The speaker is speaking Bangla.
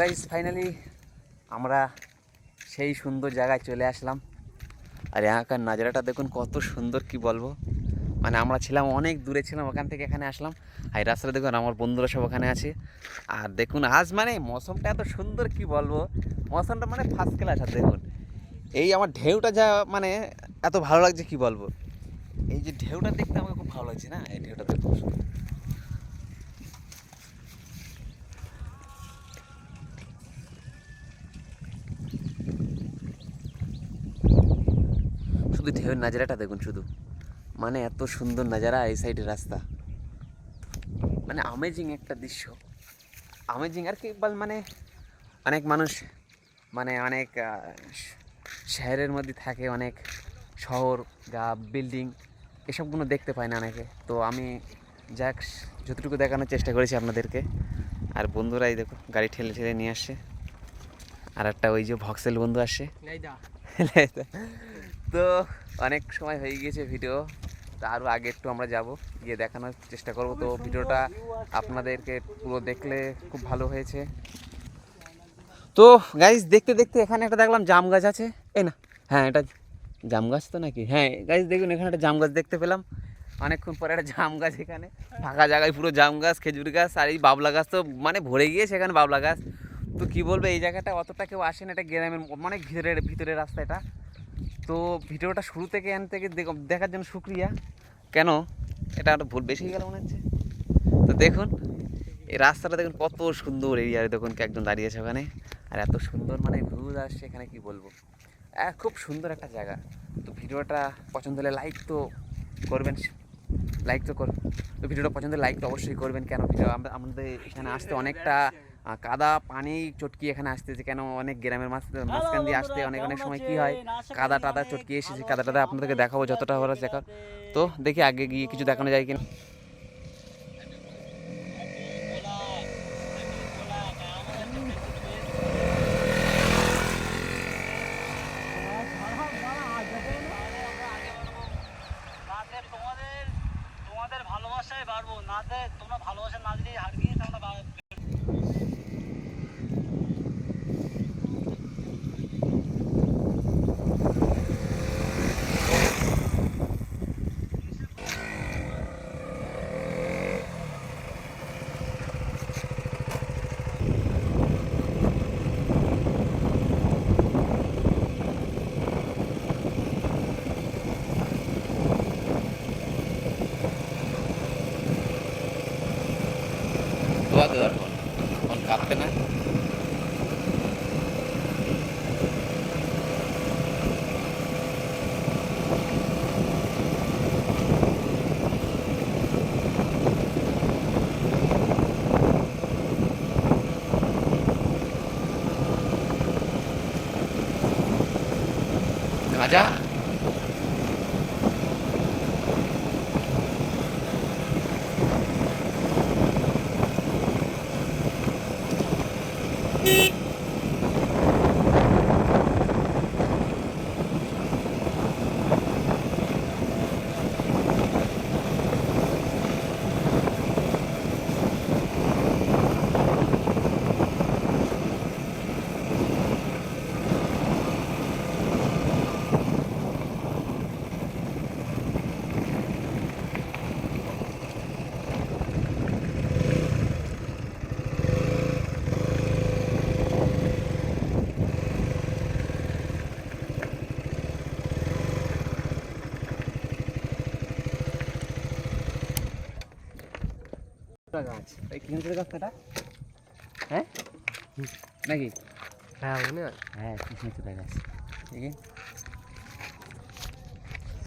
গাইস ফাইনালি আমরা সেই সুন্দর জায়গায় চলে আসলাম। আর এখানকার নাজারাটা দেখুন কত সুন্দর, কি বলব? মানে আমরা ছিলাম, অনেক দূরে ছিলাম, ওখান থেকে এখানে আসলাম। আর রাস্তাটা দেখুন, আমার বন্ধুরা সব ওখানে আছে। আর দেখুন, আজ মানে মৌসুমটা এত সুন্দর, কি বলব? মৌসুমটা মানে ফার্স্ট ক্লাস আর দেখুন। এই আমার ঢেউটা যা মানে এত ভালো লাগছে, কি বলব? এই যে ঢেউটা দেখতে আমাকে খুব ভালো লাগছে না? এই ঢেউটা দেখুন। শুধু ঢেউয়ের নাজারাটা দেখুন শুধু। মানে এত সুন্দর নাজারা এই সাইডের রাস্তা। মানে আমেজিং একটা দৃশ্য। আমেজিং আর কি বল মানে অনেক মানুষ মানে অনেক শহরের মধ্যে থাকে অনেক শহর গা বিল্ডিং এসবগুলো দেখতে পায় না অনেকে। তো আমি যাক যতটুকু দেখানোর চেষ্টা করেছি আপনাদেরকে। আর বন্ধুরাই দেখো গাড়ি ঠেলে ঠেলে নিয়ে আসছে। আর একটা ওই যে ভক্সেল বন্ধু আসছে। তো অনেক সময় হয়ে গিয়েছে ভিডিও তো আরও আগে একটু আমরা যাব, গিয়ে দেখানোর চেষ্টা করব। তো ভিডিওটা আপনাদেরকে পুরো দেখলে খুব ভালো হয়েছে। তো গাইজ দেখতে দেখতে এখানে একটা দেখলাম জাম গাছ আছে। এই না হ্যাঁ এটা জাম গাছ তো নাকি? হ্যাঁ গাইজ দেখুন, এখানে একটা জাম গাছ দেখতে পেলাম। অনেকক্ষণ পরে একটা জাম গাছ এখানে। ফাঁকা জায়গায় পুরো জাম গাছ, খেজুর গাছ আর এই বাবলা গাছ তো মানে ভরে গিয়েছে এখানে বাবলা গাছ। তো কি বলব, এই জায়গাটা অতটা কেউ আসে না এটা গ্রামের অনেক ভিতরের ভিতরের রাস্তা এটা। তো ভিডিওটা শুরু থেকে এন থেকে দেখ- দেখার জন্য শুক্রিয়া। কেন? এটা একটু ভুল বেশি গেল মনে হচ্ছে। তো দেখুন, এই রাস্তাটা দেখুন কত সুন্দর এরিয়ায় দেখুন একজন দাঁড়িয়ে আছে ওখানে। আর এত সুন্দর মানে ভিউজ আসছে এখানে কি বলব? খুব সুন্দর একটা জায়গা। তো ভিডিওটা পছন্দ হলে লাইক তো করবেন। লাইক তো কর তো ভিডিওটা পছন্দ লাইক তো অবশ্যই করবেন। কেন? ভিডিও আমাদের এখানে আসতে অনেকটা কাদা পানি চটকি এখানে আসতেছে কেন? অনেক গ্রামের মাছ মাঝখান দিয়ে আসতে অনেক অনেক সময় কি হয়? কাদা টাদা চটকি এসেছে কাদা টাদা আপনাদেরকে দেখাবো যতটা হওয়ার দেখা তো দেখি আগে গিয়ে কিছু দেখানো যায় কিনা। তোমাদের তোমাদের ভালোবাসায় বাড়বো। নাতে তোমরা ভালোবাসা না দিলে keur mun kapten ah Yeah. রাজা গাছ এই কিনতে গাছটা হ্যাঁ? নাকি? হ্যাঁ মনে হয় হ্যাঁ কৃষ্ণচূড়া গাছ ঠিক আছে।